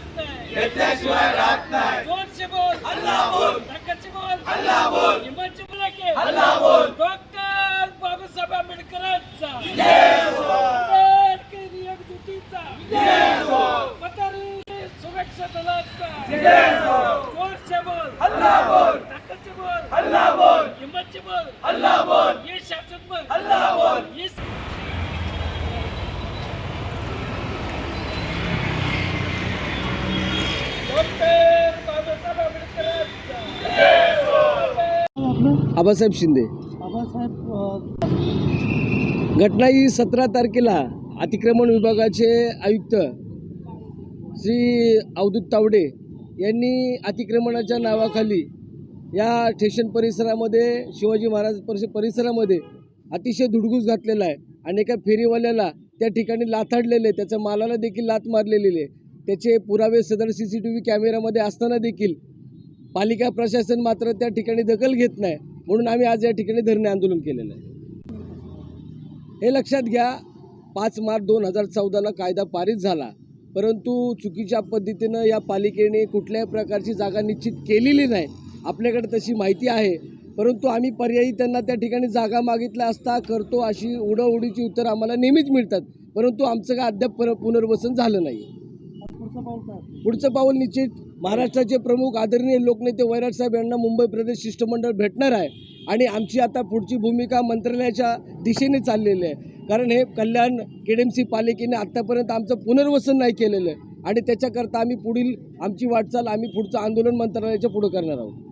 घेतल्याशिवाय राहत नाही से बोल अल्लाह बोल हक्काचे बोल अल्लाह बोल हिमाचे बोला की अल्लाह बोल डॉक्टर बाबासाहेब आंबेडकरांचा जय हो. आंबेडकरी एकजुटीचा जय हो. म्हातारी सुरक्षा दलाचा हो. से बोल अल्लाह बोल ताकदचे बोल अल्लाह बोल हिम्मतचे बोल अल्लाह बोल ये शासन बोल अल्लाह बोल ये डॉक्टर बाबासाहेब आंबेडकरांचा आबासाहेब शिंदे. घटना ही सतरा तारखेला अतिक्रमण विभागाचे आयुक्त श्री अवधूत तावडे यांनी अतिक्रमणाच्या नावाखाली या स्टेशन परिसरामध्ये शिवाजी महाराज परिसरामध्ये अतिशय धुडगूस घातलेला आहे. आणि एका फेरीवाल्याला त्या ठिकाणी लाथाडलेले त्याच्या मालाला देखील लाथ मारलेली आहे. त्याचे पुरावे सदर सी सी टी व्ही कॅमेऱ्यामध्ये असताना देखील पालिका प्रशासन मात्र त्या ठिकाणी दखल घेत नाही. म्हणून आम्ही आज या ठिकाणी धरणे आंदोलन केलेलं आहे. हे लक्षात घ्या पाच मार्च दोन हजार चौदाला कायदा पारित झाला. परंतु चुकीच्या पद्धतीनं या पालिकेने कुठल्याही प्रकारची जागा निश्चित केलेली नाही. आपल्याकडे तशी माहिती आहे. परंतु आम्ही पर्यायी त्यांना त्या ठिकाणी जागा मागितल्या असता करतो अशी उडवउडीची उत्तरं आम्हाला नेहमीच मिळतात. परंतु आमचं काय अद्याप पर पुनर्वसन झालं नाही. पुढचं पाऊल निश्चित महाराष्ट्राचे प्रमुख आदरणीय लोकनेते वैराट साहेब यांना मुंबई प्रदेश शिष्टमंडळ भेटणार आहे आणि आमची आता पुढची भूमिका मंत्रालयाच्या दिशेने चाललेली आहे. कारण हे कल्याण केडीएमसी पालिकेने आत्तापर्यंत आमचं पुनर्वसन नाही केलेलं आहे आणि त्याच्याकरता आम्ही पुढील आमची वाटचाल आम्ही पुढचं आंदोलन मंत्रालयाच्या पुढं करणार आहोत.